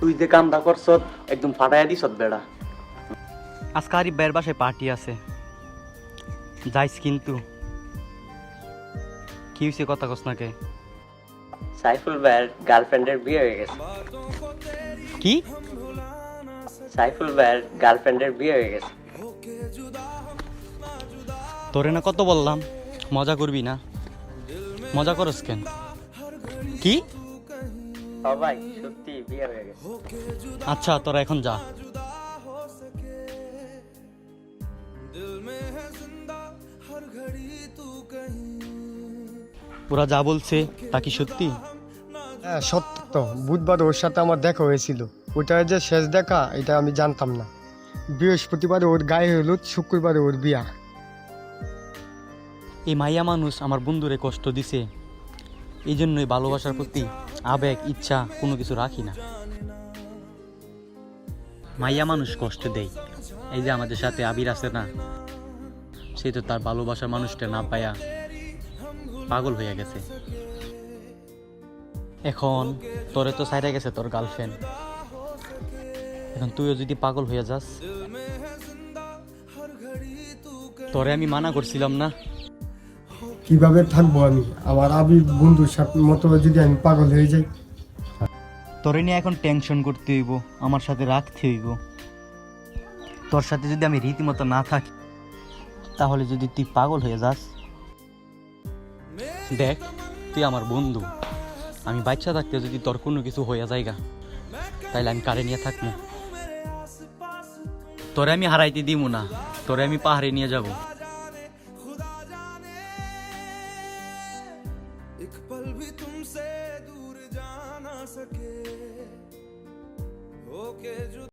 তুই যে কামটা করছত একদম ফাটাইয়া দিছত বেড়া। আজকে আরিফ ভাইয়ের বাসায় পার্টি আছে। যাইস কিন্তু। কি হয়েছে কথা কস নাকে সাইফুল ভাইয়ের গার্লফ্রেন্ডের বিয়ে হয়ে গেছে। কি? সাইফুল ভাইয়ের গার্লফ্রেন্ডের বিয়ে হয়ে গেছে। তোরে না কত বললাম? মজা করবি না? মজা করস কেন? কি? সবাই সত্যি বিয়ে হয়ে গেছে। আচ্ছা তোরা এখন যা। ওরা যা বলছে তা কি সত্যি? হ্যাঁ সত্য। তো বুধবার ওর সাথে আমার দেখা হয়েছিল। ওটা যে শেষ দেখা এটা আমি জানতাম না। বৃহস্পতিবারে ওর গায়ে হলুদ শুক্রবারে ওর বিয়া। এই মাইয়া মানুষ আমার বন্ধুরে কষ্ট দিছে। এই জন্যই ভালোবাসার প্রতি আবেগ, ইচ্ছা কোনো কিছু রাখি না। মাইয়া মানুষ কষ্ট দেয়। এই যে আমাদের সাথে আবির আছে না, সে তো তার ভালোবাসার মানুষটা না পায়া পাগল হয়ে গেছে। এখন তোরে তো সাইডে গেছে তোর গার্লফ্রেন্ড এখন তুইও যদি পাগল হয়ে যাস, তোরে আমি মানা করছিলাম না। কীভাবে থাকব আমি? আমার আবির বন্ধুর সাথে মতো যদি আমি পাগল হয়ে যাই। তোরে নিয়ে এখন টেনশন করতে হইব আমার সাথে রাখতে হইব। তোর সাথে যদি আমি রীতিমতো না থাকি তাহলে যদি তুই পাগল হয়ে যাস। দেখ তুই আমার বন্ধু। আমি বাচ্চা থাকতে যদি তোর কোনো কিছু হয়ে যায়গা তাইলে আমি কারে নিয়ে থাকব তোরে আমি হারাইতে দিব না তোরে আমি পাহাড়ে নিয়ে যাব। एक पल भी तुमसे दूर जा ना सके। होके जुदा